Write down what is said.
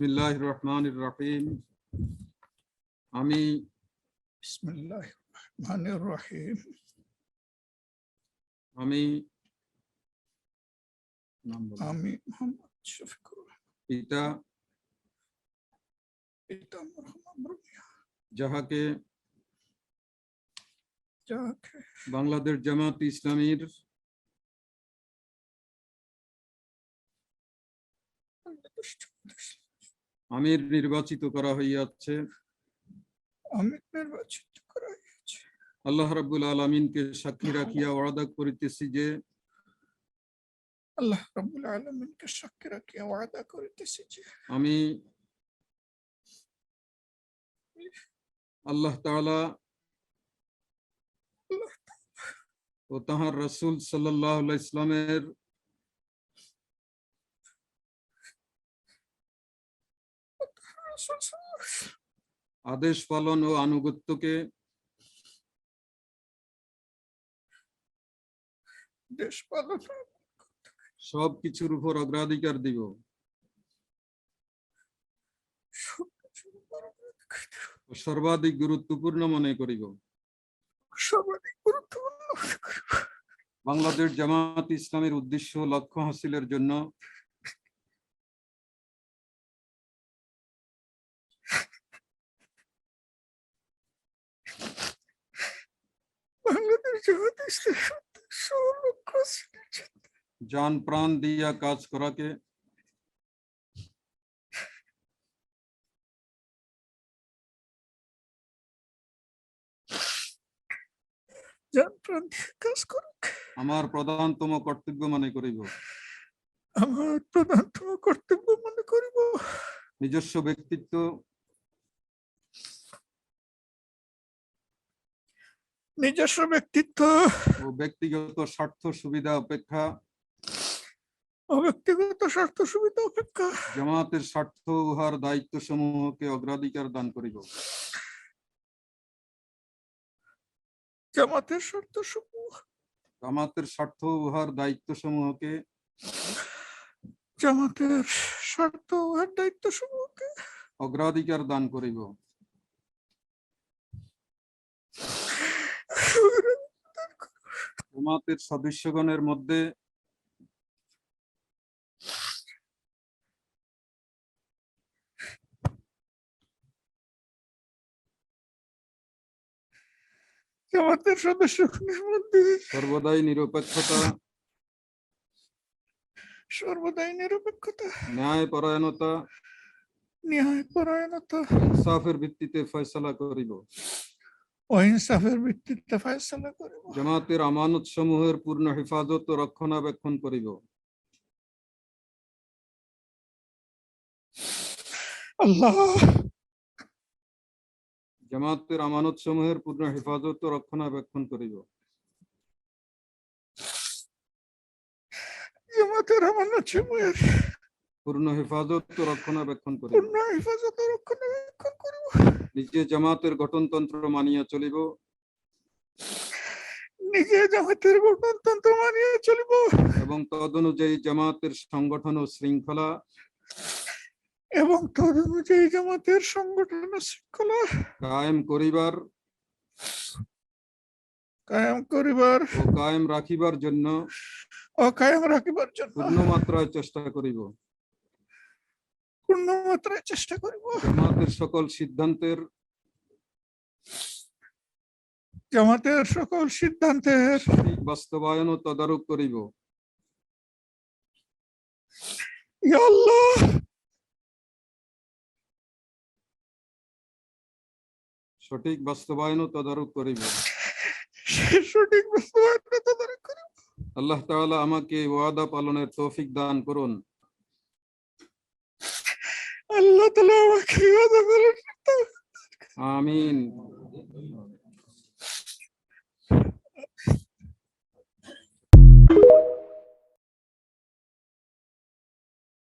বিসমিল্লাহ রহমান রহিম আমি বিসমিল্লাহ রহমানির রহিম আমি। আমি মোহাম্মদ শফিকুর পিতা পিতা রহমান যাহাকে বাংলাদেশ জামাত ইসলামীর আমির নির্বাচিত করা হইয়াছে। আমি নির্বাচিত করা হয়েছে আল্লাহ রাব্বুল আলমিনকে সাক্ষী রাখিয়া ওয়াদা করিতেছি যে আল্লাহ রাব্বুল আলামিনকে সাক্ষী রাখিয়া ওয়াদা করিতেছি যে আমি আল্লাহ তাআলা ও তাহার রসুল ইসলামের সাল্লাল্লাহু আলাইহি ওয়াসাল্লাম আদেশ পালন ও আনুগত্যকে দেশ পালন সব কিছুর উপর অগ্রাধিকার দিব। সর্বাধিক গুরুত্বপূর্ণ মনে করিব। সর্বাধিক গুরুত্বপূর্ণ বাংলাদেশ জামাত ইসলামের উদ্দেশ্য লক্ষ্য হাসিলের জন্য বাংলাদেশ জামাত ইসলামের উদ্দেশ্য ও লক্ষ্য হাসিলের জন্য যান প্রাণ দিয়ে কাজ করুক। আমার প্রধানতম কর্তব্য মনে করিব। আমার প্রধানতম কর্তব্য মনে করিব। নিজস্ব ব্যক্তিত্ব নিজস্ব ব্যক্তিত্ব। ও ব্যক্তিগত স্বার্থ সুবিধা অপেক্ষা। ও ব্যক্তিগত স্বার্থ সুবিধা অপেক্ষা। জামাতের স্বার্থ উহার দায়িত্ব সমূহকে অগ্রাধিকার দান করিব। জামাতের স্বার্থ সমূহ। জামাতের স্বার্থ উহার দায়িত্ব সমূহকে জামাতের স্বার্থ আর দায়িত্ব সমূহকে অগ্রাধিকার দান করিব। জামাতের সদস্যগণের মধ্যে জামাতের সদস্যগণের মধ্যে সর্বদাই নিরপেক্ষতা সর্বদাই নিরপেক্ষতা ন্যায় পরায়ণতা ন্যায় পরায়ণতা ইনসাফের ভিত্তিতে ফয়সালা করিব। অহিংসাফের ভিত্তিতে ফয়সালা করিব জামাতের আমানত সমূহের পূর্ণ হেফাজত ও রক্ষণাবেক্ষণ করিব। আল্লাহ। জামাতের আমানত সমূহের পূর্ণ হেফাজত ও রক্ষণাবেক্ষণ করিব। জামাতের আমানত সমূহের পূর্ণ হেফাজত ও রক্ষণাবেক্ষণ করিব। পূর্ণ হেফাজত ও রক্ষণাবেক্ষণ করিব। নিজে জামাতের গঠনতন্ত্র মানিয়া চলিব। নিজে জামাতের গণতন্ত্র মানিয়ে চলিব। এবং তদনুযায়ী জামাতের সংগঠন ও শৃঙ্খলা। এবং তদ অনুযায়ী জামাতের সংগঠন ও শৃঙ্খলা কায়েম করিবার কায়েম করিবার ও কায়েম রাখিবার জন্য ও কায়েম রাখিবার জন্য পূর্ণ মাত্রায় চেষ্টা করিব। পূর্ণ মাত্রায় চেষ্টা করিব। জামাতের সকল সিদ্ধান্তের জামাতের সকল সিদ্ধান্তের সঠিক বাস্তবায়ন ও তদারক করিব। আল্লাহ। সঠিক বাস্তবায়ন ও তদারক করিব। সঠিক বাস্তবায়ন তদারক করিব। আল্লাহ তাআলা আমাকে ওয়াদা পালনের তৌফিক দান করুন। Allah Ta'ala Amén.